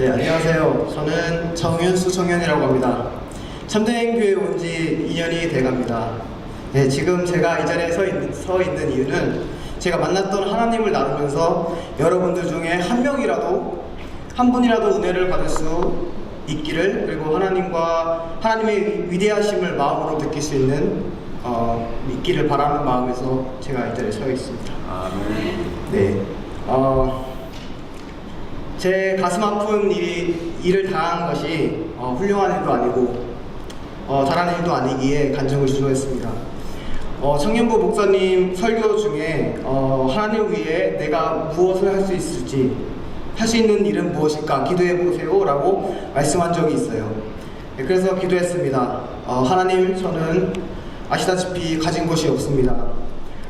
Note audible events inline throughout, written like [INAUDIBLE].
네, 안녕하세요. 저는 정윤수 청년이라고 합니다. 참된 교회 온 지 2년이 돼갑니다. 네, 지금 제가 이 자리에 서, 있, 서 있는 이유는 제가 만났던 하나님을 나누면서 여러분들 중에 한 명이라도 한 분이라도 은혜를 받을 수 있기를 그리고 하나님과 하나님의 위대하심을 마음으로 느낄 수 있는 어, 있기를 바라는 마음에서 제가 이 자리에 서 있습니다. 네. 어, 제 가슴 아픈 일이, 일을 당한 것이 어, 훌륭한 일도 아니고 어, 잘하는 일도 아니기에 간증을 주도했습니다. 어, 청년부 목사님 설교 중에 어, 하나님 위해 내가 무엇을 할 수 있을지 할 수 있는 일은 무엇일까 기도해 보세요 라고 말씀한 적이 있어요. 네, 그래서 기도했습니다. 어, 하나님 저는 아시다시피 가진 것이 없습니다.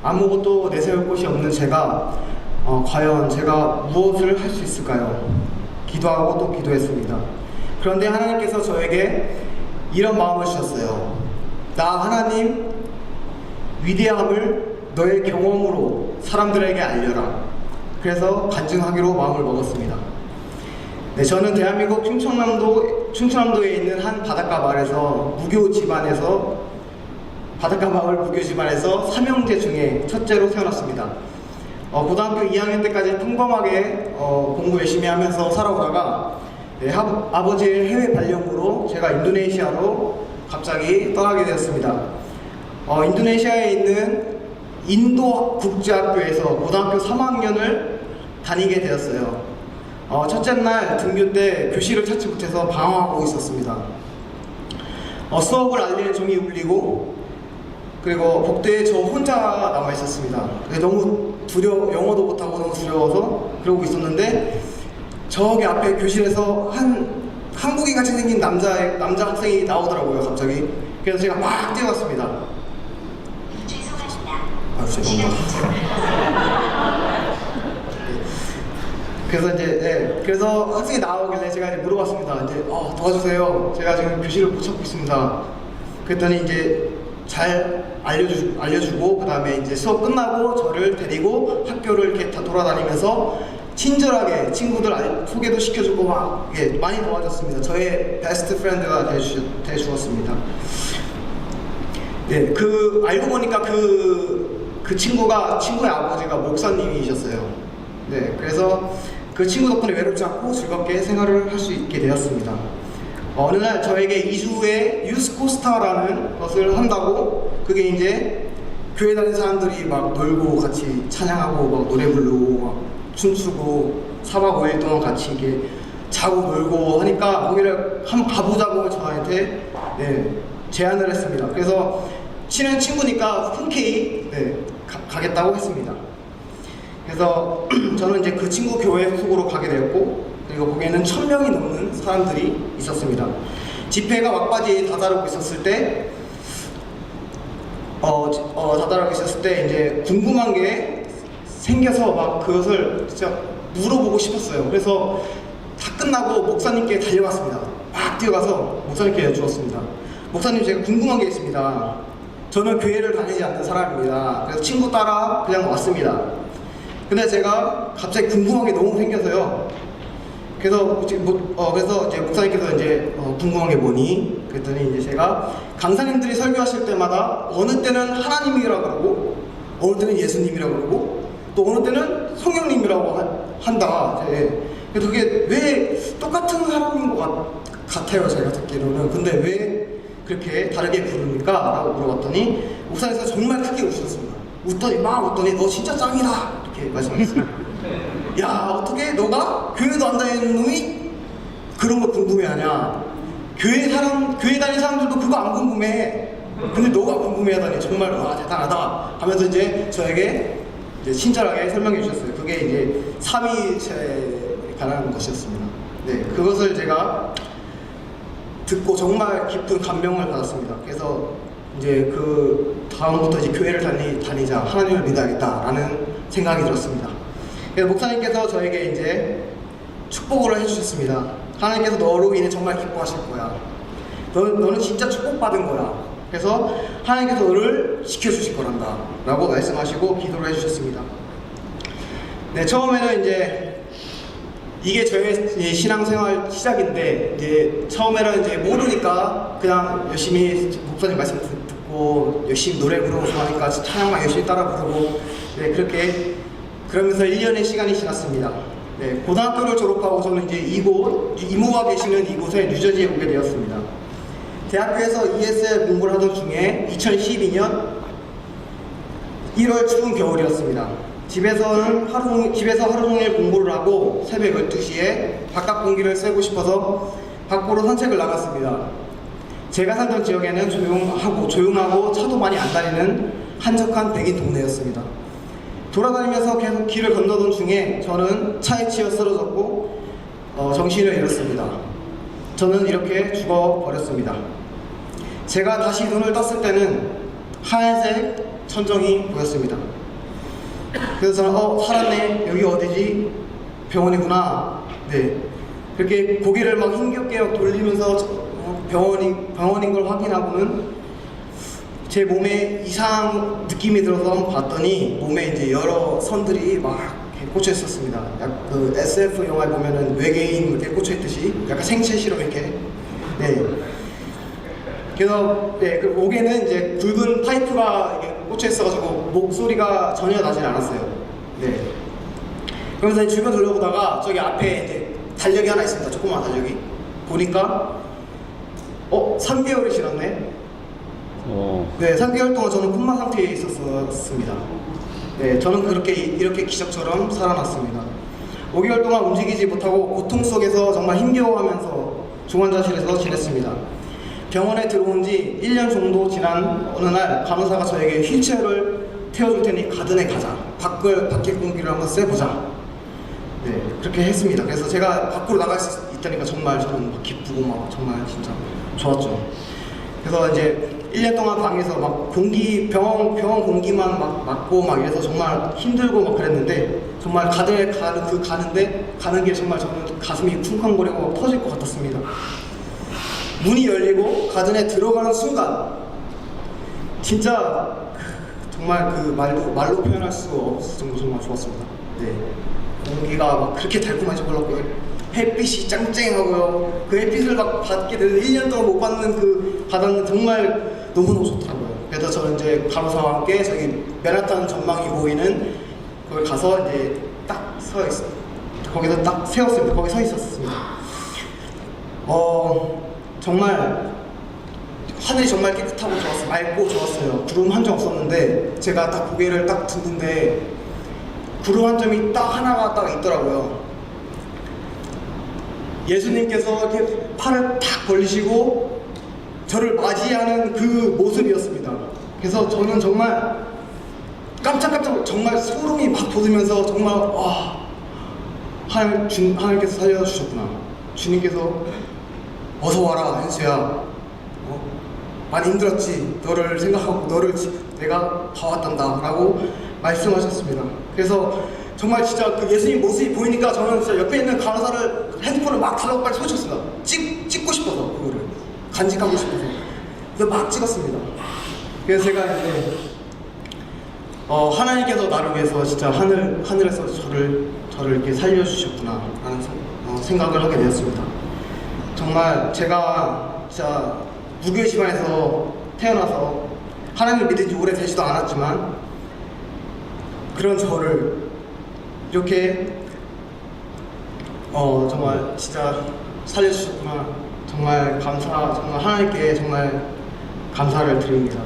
아무것도 내세울 곳이 없는 제가 어, 과연 제가 무엇을 할 수 있을까요? 기도하고 또 기도했습니다. 그런데 하나님께서 저에게 이런 마음을 주셨어요. 나 하나님 위대함을 너의 경험으로 사람들에게 알려라. 그래서 간증하기로 마음을 먹었습니다. 네, 저는 대한민국 충청남도 충청남도에 있는 한 바닷가 마을에서 무교 집안에서 바닷가 마을 무교 집안에서 삼형제 중에 첫째로 태어났습니다. 어, 고등학교 2학년 때까지 평범하게 어, 공부 열심히 하면서 살아오다가 네, 하- 아버지의 해외 발령으로 제가 인도네시아로 갑자기 떠나게 되었습니다. 어, 인도네시아에 있는 인도 국제학교에서 고등학교 3학년을 다니게 되었어요. 어, 첫째 날 등교 때 교실을 찾지 못해서 방황하고 있었습니다. 어, 수업을 알리는 종이 울리고 그리고 복도에 저 혼자 남아 있었습니다. 너무 두려 영어도 못하고 너무 두려워서 그러고 있었는데 저기 앞에 교실에서 한 한국인 같이 생긴 남자 남자 학생이 나오더라고요 갑자기. 그래서 제가 막 뛰어갔습니다. 아 죄송합니다. [LAUGHS] 그래서 이제 네, 그래서 학생이 나오길래 제가 이제 물어봤습니다. 이제 어, 도와주세요. 제가 지금 교실을 못 찾고 있습니다. 그랬더니 이제 잘 알려주, 알려주고 그 다음에 이제 수업 끝나고 저를 데리고 학교를 이렇게 다 돌아다니면서 친절하게 친구들 알- 소개도 시켜주고 막 예, 많이 도와줬습니다. 저의 베스트 프렌드가 돼주, 돼주었습니다. 네, 그 알고 보니까 그, 그 친구가 친구의 아버지가 목사님이셨어요. 네, 그래서 그 친구 덕분에 외롭지 않고 즐겁게 생활을 할 수 있게 되었습니다. 어느 날 저에게 2주에 유스코스타라는 것을 한다고 그게 이제 교회 다니는 사람들이 막 놀고 같이 찬양하고 막 노래 부르고 막 춤추고 4박 5일 동안 같이 이게 자고 놀고 하니까 거기를 한번 가보자고 저한테 네, 제안을 했습니다. 그래서 친한 친구니까 흔쾌히 네, 가, 겠다고 했습니다. 그래서 [CLEARS THROAT] 저는 이제 그 친구 교회 소속으로 가게 되었고 그리고 거기에는 천 명이 넘는 사람들이 있었습니다. 집회가 막바지에 다다르고 있었을 때 어, 지- 어, 다다르고 있었을 때 이제 궁금한 게 생겨서 막 그것을 진짜 물어보고 싶었어요. 그래서 다 끝나고 목사님께 달려갔습니다. 막 뛰어가서 목사님께 여쭈었습니다. 목사님 제가 궁금한 게 있습니다. 저는 교회를 다니지 않는 사람입니다. 그래서 친구 따라 그냥 왔습니다. 근데 제가 갑자기 궁금한 게 너무 생겨서요. 그래서 이제 뭐, 어, 그래서 이제 목사님께서 이제 어, 궁금한 게 뭐니? 그랬더니 이제 제가 강사님들이 설교하실 때마다 어느 때는 하나님이라고 그러고 어느 때는 예수님이라고 그러고 또 어느 때는 성령님이라고 하- 한다. 예. 그래서 그게 왜 똑같은 사람인 것 같, 같아요 제가 듣기로는. 근데 왜 그렇게 다르게 부릅니까? 라고 물어봤더니 목사님께서 정말 크게 웃으셨습니다. 웃더니 막 웃더니 너 진짜 짱이다 이렇게 말씀하셨어요. 야 어떻게 너가? 교회도 안 다니는 놈이? 그런 거 궁금해하냐 교회 사람 교회 다니는 사람들도 그거 안 궁금해. 근데 너가 궁금해하다니 정말 와 대단하다. 하면서 이제 저에게 이제 친절하게 설명해 주셨어요. 그게 이제 삼위체에 관한 것이었습니다. 네 그것을 제가 듣고 정말 깊은 감명을 받았습니다. 그래서 이제 그 다음부터 이제 교회를 다니, 다니자. 하나님을 믿어야겠다라는 생각이 들었습니다 그래서 목사님께서 저에게 이제 축복을 해주셨습니다. 하나님께서 너로 인해 정말 기뻐하실 거야. 너는, 너는 진짜 축복받은 거야. 그래서 하나님께서 너를 지켜주실 거란다. 라고 말씀하시고 기도를 해주셨습니다. 네, 처음에는 이제 이게 저의 신앙생활 시작인데 이제 처음에는 이제 모르니까 그냥 열심히 목사님 말씀 듣- 듣고 열심히 노래 부르고 좋아하니까 찬양만 열심히 따라 부르고 네 그렇게 그러면서 1년의 시간이 지났습니다. 네 고등학교를 졸업하고 저는 이제 이곳 이모가 계시는 이곳에 뉴저지에 오게 되었습니다. 대학교에서 ESL 공부를 하던 중에 2012년 1월 추운 겨울이었습니다. 집에서는 하루 종- 집에서 하루 종일 공부를 하고 새벽 12시에 바깥 공기를 쐬고 싶어서 밖으로 산책을 나갔습니다. 제가 살던 지역에는 조용하고 조용하고 차도 많이 안 다니는 한적한 백인 동네였습니다. 돌아다니면서 계속 길을 건너던 중에 저는 차에 치여 쓰러졌고 어, 정신을 잃었습니다. 저는 이렇게 죽어 버렸습니다. 제가 다시 눈을 떴을 때는 하얀색 천정이 보였습니다. 그래서 저는 어 살았네 여기 어디지 병원이구나 네 그렇게 고개를 막 힘겹게 막 돌리면서 병원이 병원인 걸 확인하고는 제 몸에 이상 느낌이 들어서 봤더니 몸에 이제 여러 선들이 막 꽂혀 있었습니다. 약 그 SF 영화에 보면은 외계인 이렇게 꽂혀 있듯이 약간 생체 실험 이렇게 네. 그래서 네, 그 목에는 이제 굵은 파이프가 꽂혀 있어가지고 목소리가 전혀 나질 않았어요. 네. 그러면서 주변 돌려보다가 저기 앞에 이제 달력이 하나 있습니다. 조그만 달력이. 보니까 어 3개월이 지났네. 어, 네, 3개월 동안 저는 콤마 상태에 있었습니다. 네, 저는 그렇게 이- 이렇게 기적처럼 살아났습니다. 5개월 동안 움직이지 못하고 고통 속에서 정말 힘겨워하면서 중환자실에서 지냈습니다. 병원에 들어온 지 1년 정도 지난 어느 날 간호사가 저에게 휠체어를 태워줄 테니 가든에 가자. 밖을 밖에 공기를 한번 쐬보자. 네, 그렇게 했습니다. 그래서 제가 밖으로 나갈 수 있다니까 정말 저는 막 기쁘고 막 정말 진짜 좋았죠. 그래서 이제 1년 동안 방에서 막 공기 병원 병원 공기만 막 맡고 막 이래서 정말 힘들고 막 그랬는데 정말 가든에 가는 그 가는데 가는 길 정말 저는 가슴이 쿵쾅거리고 막 터질 것 같았습니다. 문이 열리고 가든에 들어가는 순간 진짜 그- 정말 그 말로 말로 표현할 수 없을 정도 정말 좋았습니다. 네. 공기가 막 그렇게 달콤한지 몰랐고요. 햇빛이 짱짱하고요. 그 햇빛을 막 받게 되는 1년 동안 못 받는 그 바다는 정말 너무너무 좋더라고요. 그래서 저는 이제 간호사와 함께 저기 맨하탄 전망이 보이는 거기 가서 이제 딱 서 있어. 거기서 딱 세웠습니다. 거기 서 있었습니다. 어 정말 하늘이 정말 깨끗하고 좋았어요. 맑고 좋았어요. 구름 한 점 없었는데 제가 딱 고개를 딱 듣는데 구름 한 점이 딱 하나가 딱 있더라고요. 예수님께서 이렇게 팔을 탁 벌리시고 저를 맞이하는 그 모습이었습니다. 그래서 저는 정말 깜짝깜짝 정말 소름이 막 돋으면서 정말 와 하나님 주, 하나님께서 살려주셨구나. 주님께서 어서 와라 현수야. 어? 많이 힘들었지. 너를 생각하고 너를 지- 내가 봐왔단다 라고 말씀하셨습니다. 그래서 정말 진짜 그 예수님 모습이 보이니까 저는 진짜 옆에 있는 간호사를 핸드폰을 막 달라고 빨리 소쳤습니다. 찍 찍고 싶어서 그거를 간직하고 싶어서 그래서 막 찍었습니다. 그래서 제가 이제 어, 하나님께서 나를 위해서 진짜 하늘 하늘에서 저를 저를 이렇게 살려주셨구나 생- 어, 생각을 하게 되었습니다. 정말 제가 진짜 무교의 집안에서 태어나서 하나님을 믿은 지 오래 되지도 않았지만 그런 저를 이렇게 어 정말 진짜 살려주셨구나 정말 감사 정말 하나님께 정말 감사를 드립니다.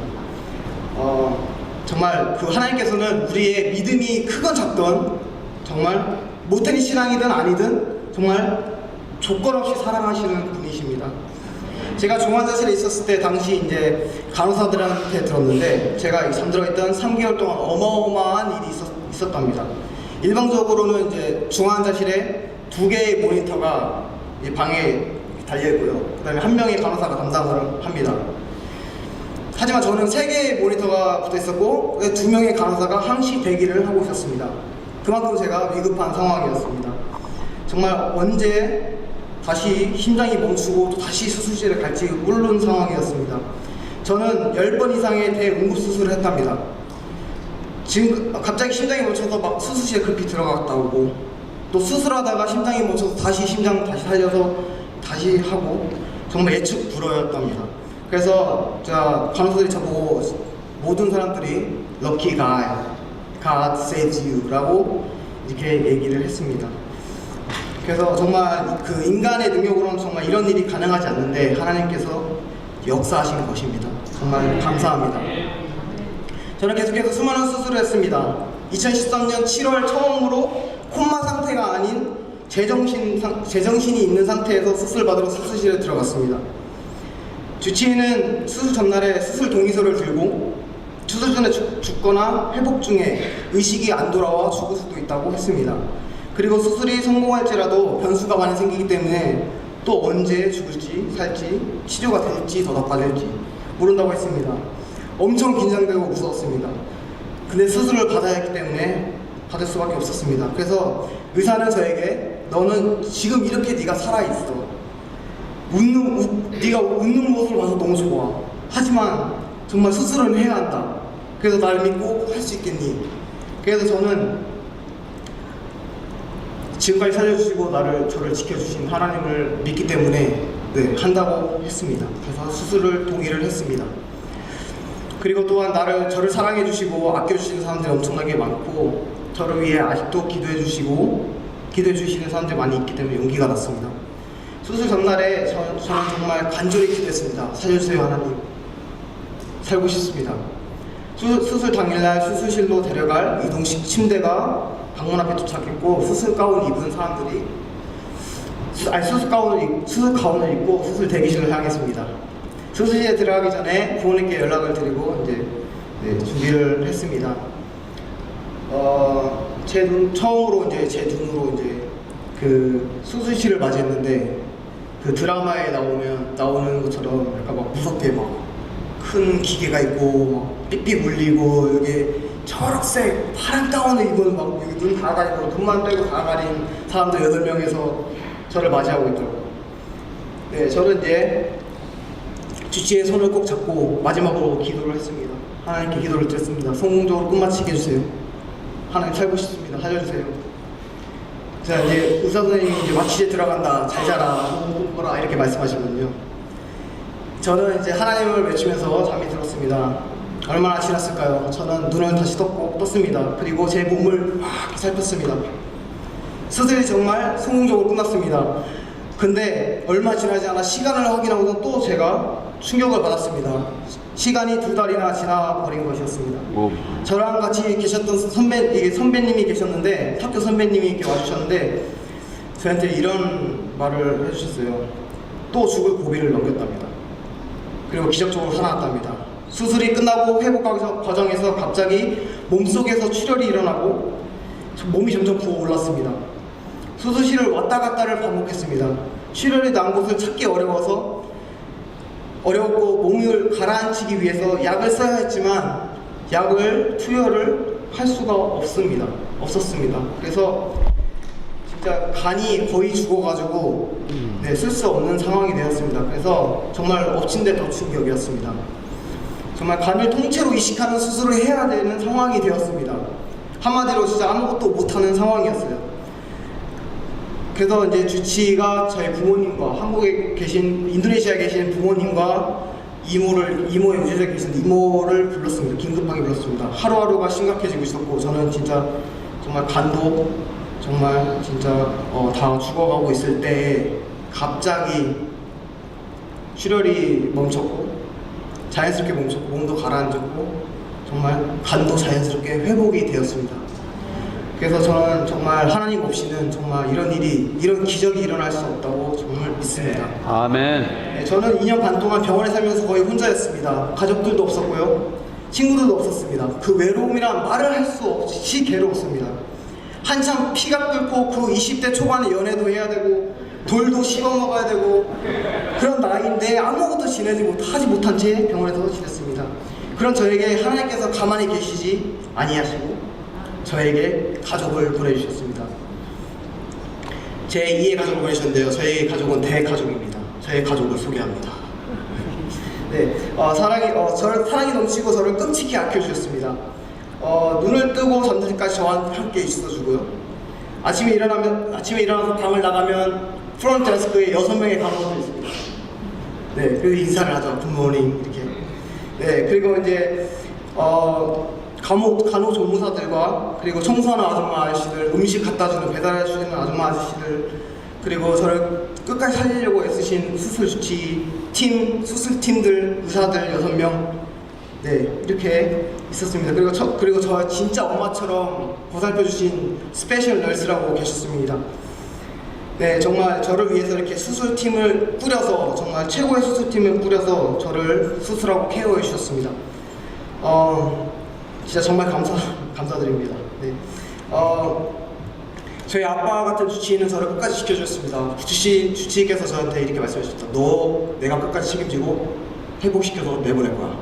어 정말 그 하나님께서는 우리의 믿음이 크건 작건 정말 모태니 신앙이든 아니든 정말 조건 없이 사랑하시는 분이십니다. 제가 중환자실에 있었을 때 당시 이제 간호사들한테 들었는데 제가 이 잠들어 있던 3개월 동안 어마어마한 일이 있었, 있었답니다. 일방적으로는 이제 중환자실에 두 개의 모니터가 이 방에 달려 있고요. 그다음에 한 명의 간호사가 담당을 합니다. 하지만 저는 세 개의 모니터가 붙어 있었고 그두 명의 간호사가 항시 대기를 하고 있었습니다. 그만큼 제가 위급한 상황이었습니다. 정말 언제 다시 심장이 멈추고 또 다시 수술실에 갈지 모르는 상황이었습니다. 저는 10번 이상의 대응급 수술을 했답니다. 지금 갑자기 심장이 멈춰서 막 수술실에 급히 들어갔다 오고 또 수술하다가 심장이 멈춰서 다시 심장 다시 살려서 다시 하고 정말 예측 불허였답니다. 그래서 자 간호사들이 저보고 모든 사람들이 lucky guy, God saves you라고 이렇게 얘기를 했습니다. 그래서 정말 그 인간의 능력으로는 정말 이런 일이 가능하지 않는데 하나님께서 역사하신 것입니다. 정말 감사합니다. 저는 계속해서 수많은 수술을 했습니다. 2013년 7월 처음으로 콤마 상태가 아닌 제정신 상, 제정신이 있는 상태에서 수술 받으러 수술실에 들어갔습니다. 주치의는 수술 전날에 수술 동의서를 들고 수술 전에 죽, 죽거나 회복 중에 의식이 안 돌아와 죽을 수도 있다고 했습니다. 그리고 수술이 성공할지라도 변수가 많이 생기기 때문에 또 언제 죽을지 살지 치료가 될지 더 나빠질지 모른다고 했습니다. 엄청 긴장되고 무서웠습니다. 근데 수술을 받아야 했기 때문에 받을 수밖에 없었습니다. 그래서 의사는 저에게 너는 지금 이렇게 네가 살아 있어. 웃는 웃, 네가 웃는 모습을 봐서 너무 좋아. 하지만 정말 수술은 해야 한다. 그래서 날 믿고 할 수 있겠니? 그래서 저는 지금까지 살려주시고 나를 저를 지켜주신 하나님을 믿기 때문에 네, 한다고 했습니다. 그래서 수술을 동의를 했습니다. 그리고 또한 나를 저를 사랑해 주시고 아껴 주시는 사람들이 엄청나게 많고 저를 위해 아직도 기도해 주시고 기도해 주시는 사람들이 많이 있기 때문에 용기가 났습니다. 수술 전날에 저, 저는 정말 간절히 기도했습니다. 살려주세요 하나님. 살고 싶습니다. 수, 수술 당일날 수술실로 데려갈 이동식 침대가 방문 앞에 도착했고 수술 가운 입은 사람들이 수, 아니 수술 가운을 입, 수술 가운을 입고 수술 대기실을 향했습니다. 수술실에 들어가기 전에 부모님께 연락을 드리고 이제 네, 준비를 했습니다. 어, 제 눈 처음으로 이제 제 눈으로 이제 그 수술실을 맞이했는데 그 드라마에 나오면 나오는 것처럼 약간 막 무섭게 막 큰 기계가 있고 막 삑삑 울리고 여기 초록색 파란 가운을 입은 막 여기 눈 다 가리고 눈만 빼고 다 가린 사람들 여덟 명에서 저를 맞이하고 있더라고요. 네, 저는 이제 주치의 손을 꼭 잡고 마지막으로 기도를 했습니다. 하나님께 기도를 드렸습니다. 성공적으로 끝마치게 해주세요. 하나님 살고 싶습니다. 살려주세요. 자 이제 의사 선생님이 이제 마취제 들어간다. 잘 자라. 뭐라 이렇게 말씀하시거든요. 저는 이제 하나님을 외치면서 잠이 들었습니다. 얼마나 지났을까요? 저는 눈을 다시 떴고 떴습니다. 그리고 제 몸을 막 살폈습니다. 수술이 정말 성공적으로 끝났습니다. 근데 얼마 지나지 않아 시간을 확인하고는 또 제가 충격을 받았습니다. 시간이 두 달이나 지나버린 것이었습니다. 오. 저랑 같이 계셨던 선배, 이게 선배님이 계셨는데, 학교 선배님이 이렇게 와주셨는데, 저한테 이런 말을 해주셨어요. 또 죽을 고비를 넘겼답니다. 그리고 기적적으로 살아났답니다. 수술이 끝나고 회복 과정- 과정에서 갑자기 몸속에서 출혈이 일어나고 몸이 점점 부어올랐습니다. 수술실을 왔다 갔다를 반복했습니다. 출혈이 난 곳을 찾기 어려워서 어려웠고 몸을 가라앉히기 위해서 약을 써야 했지만 약을 투여를 할 수가 없습니다. 없었습니다. 그래서 진짜 간이 거의 죽어가지고 네, 쓸 수 없는 상황이 되었습니다. 그래서 정말 엎친 데더 충격이었습니다. 정말 간을 통째로 이식하는 수술을 해야 되는 상황이 되었습니다. 한마디로 진짜 아무것도 못하는 상황이었어요. 그래서 이제 주치가 저희 부모님과 한국에 계신 인도네시아에 계신 부모님과 이모를 이모의 유재석에 계신 이모를 불렀습니다. 긴급하게 불렀습니다. 하루하루가 심각해지고 있었고 저는 진짜 정말 간도 정말 진짜 어, 다 죽어가고 있을 때 갑자기 출혈이 멈췄고 자연스럽게 멈췄고 몸도 가라앉았고 정말 간도 자연스럽게 회복이 되었습니다. 그래서 저는 정말 하나님 없이는 정말 이런 일이 이런 기적이 일어날 수 없다고 정말 믿습니다. 아멘. 네, 저는 2년 반 동안 병원에 살면서 거의 혼자였습니다. 가족들도 없었고요. 친구들도 없었습니다. 그 외로움이란 말을 할 수 없이 괴로웠습니다. 한참 피가 끓고 그 20대 초반에 연애도 해야 되고 돌도 씹어 먹어야 되고 그런 나이인데 아무것도 지내지 못하지 못한 채 병원에서 지냈습니다. 그런 저에게 하나님께서 가만히 계시지 아니하시고 저에게 가족을 보내주셨습니다. 제 2의 가족을 보내셨는데요. 저희 가족은 대가족입니다. 저의 가족을 소개합니다. 네, 어, 사랑이 어, 저를 사랑이 넘치고 저를 끔찍히 아껴주셨습니다. 어, 눈을 뜨고 잠들 때까지 저와 함께 있어주고요. 아침에 일어나면 아침에 일어나서 방을 나가면 프론트 데스크에 여섯 명의 간호사들이 있습니다. 네, 그리고 인사를 하죠. 굿모닝 이렇게. 네, 그리고 이제 어 간호 간호조무사들과 그리고 청소하는 아줌마 아저씨들, 음식 갖다 주는 배달해 주시는 아줌마 아저씨들, 그리고 저를 끝까지 살리려고 애쓰신 수술 주치 팀, 수술 팀들, 의사들 여섯 명, 네 이렇게 있었습니다. 그리고 저 그리고 저 진짜 엄마처럼 보살펴 주신 스페셜 널스라고 계셨습니다. 네, 정말 저를 위해서 이렇게 수술팀을 꾸려서 정말 최고의 수술팀을 꾸려서 저를 수술하고 케어해 주셨습니다. 어, 진짜 정말 감사 감사드립니다. 네, 어, 저희 아빠 같은 주치의는 저를 끝까지 지켜주셨습니다. 주치 주치의께서 저한테 이렇게 말씀하셨다. 너 내가 끝까지 책임지고 회복시켜서 내보낼 거야.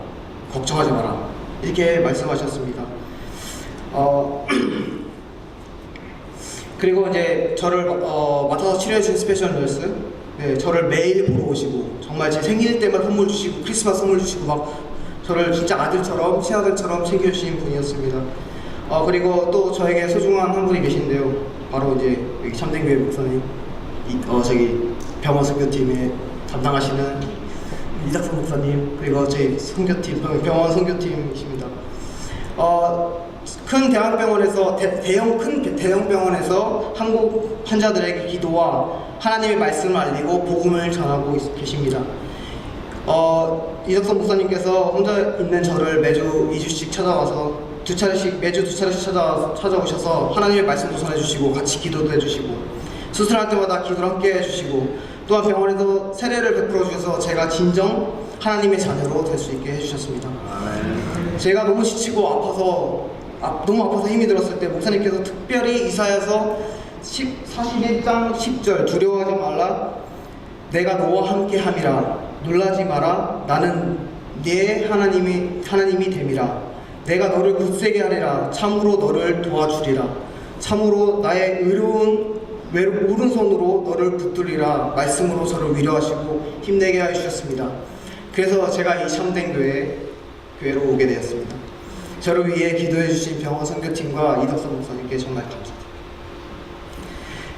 걱정하지 마라. 이렇게 말씀하셨습니다. 어. [CLEARS THROAT] 그리고 이제 저를 어, 맡아서 치료해 준 스페셜 널스 네, 저를 매일 보러 오시고 정말 제 생일 때만 선물 주시고 크리스마스 선물 주시고 막 저를 진짜 아들처럼 친아들처럼 챙겨주신 분이었습니다. 어, 그리고 또 저에게 소중한 한 분이 계신데요. 바로 이제 여기 참된교회 목사님 이, 어, 저기 병원 선교팀에 담당하시는 이작선 목사님 그리고 저희 선교팀 병원 선교팀이십니다. 어, 큰 대학병원에서 대, 형큰 대형병원에서 한국 환자들에게 기도와 하나님의 말씀을 알리고 복음을 전하고 있- 계십니다. 어, 이석선 목사님께서 혼자 있는 저를 매주 2주씩 찾아와서 두 차례씩 매주 두 차례씩 찾아 찾아오셔서 하나님의 말씀도 전해주시고 같이 기도도 해주시고 수술할 때마다 기도를 함께 해주시고 또한 병원에서 세례를 베풀어 주셔서 제가 진정 하나님의 자녀로 될 수 있게 해주셨습니다. 제가 너무 지치고 아파서 아, 너무 아파서 힘이 들었을 때 목사님께서 특별히 이사야서 10, 41장 10절 두려워하지 말라 내가 너와 함께 함이라 놀라지 마라 나는 네 하나님이 하나님이 됨이라 내가 너를 굳세게 하리라 참으로 너를 도와주리라 참으로 나의 의로운 오른손으로 너를 붙들리라 말씀으로 저를 위로하시고 힘내게 하여 주셨습니다. 그래서 제가 이 참된 교회 교회로 오게 되었습니다. 저를 위해 기도해 주신 병원 선교팀과 이덕선 목사님께 정말 감사드립니다.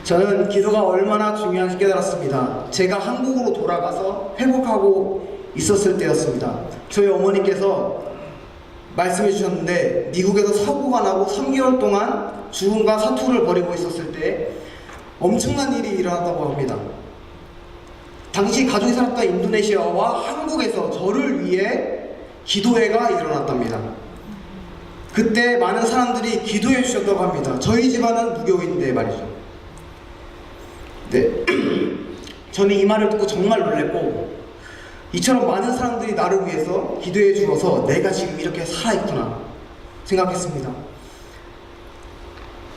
저는 기도가 얼마나 중요한지 깨달았습니다. 제가 한국으로 돌아가서 회복하고 있었을 때였습니다. 저희 어머니께서 말씀해 주셨는데 미국에서 사고가 나고 3개월 동안 죽음과 사투를 벌이고 있었을 때 엄청난 일이 일어났다고 합니다. 당시 가족이 살았던 인도네시아와 한국에서 저를 위해 기도회가 일어났답니다. 그때 많은 사람들이 기도해 주셨다고 합니다. 저희 집안은 무교인데 말이죠. 네. [CLEARS THROAT] 저는 이 말을 듣고 정말 놀랬고, 이처럼 많은 사람들이 나를 위해서 기도해 주어서 내가 지금 이렇게 살아있구나 생각했습니다.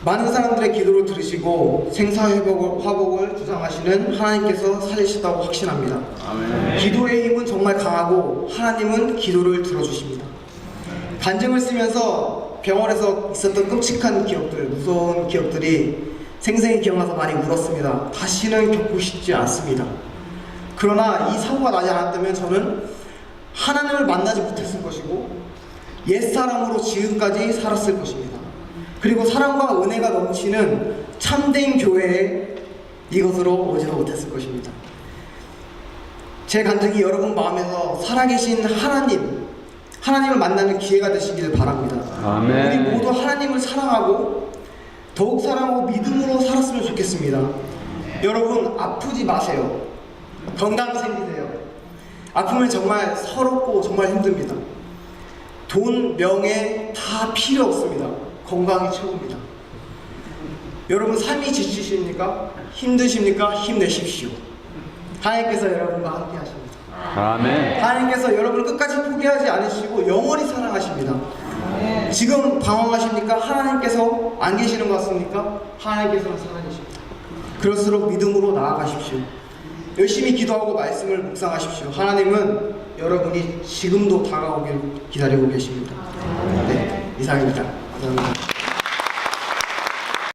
많은 사람들의 기도를 들으시고 생사회복을 주장하시는 하나님께서 살리셨다고 확신합니다. 기도의 힘은 정말 강하고 하나님은 기도를 들어주십니다. 간증을 쓰면서 병원에서 있었던 끔찍한 기억들, 무서운 기억들이 생생히 기억나서 많이 울었습니다. 다시는 겪고 싶지 않습니다. 그러나 이 사고가 나지 않았다면 저는 하나님을 만나지 못했을 것이고 옛사람으로 지금까지 살았을 것입니다. 그리고 사랑과 은혜가 넘치는 참된 교회에 이것으로 오지도 못했을 것입니다. 제 간증이 여러분 마음에서 살아계신 하나님, 하나님을 만나는 기회가 되시기를 바랍니다. 아멘. 우리 모두 하나님을 사랑하고 더욱 사랑하고 믿음으로 살았으면 좋겠습니다. 여러분 아프지 마세요. 건강 챙기세요. 아프면 정말 서럽고 정말 힘듭니다. 돈, 명예 다 필요 없습니다. 건강이 최고입니다. 여러분 삶이 지치십니까? 힘드십니까? 힘내십시오. 하나님께서 여러분과 함께 하십니다. 아멘. 하나님께서 여러분을 끝까지 포기하지 않으시고 영원히 사랑하십니다. 지금 방황하십니까? 하나님께서 안 계시는 것 같습니까? 하나님께서는 살아계십니다. 그럴수록 믿음으로 나아가십시오. 열심히 기도하고 말씀을 묵상하십시오. 하나님은 여러분이 지금도 다가오길 기다리고 계십니다. 네, 이상입니다. 감사합니다.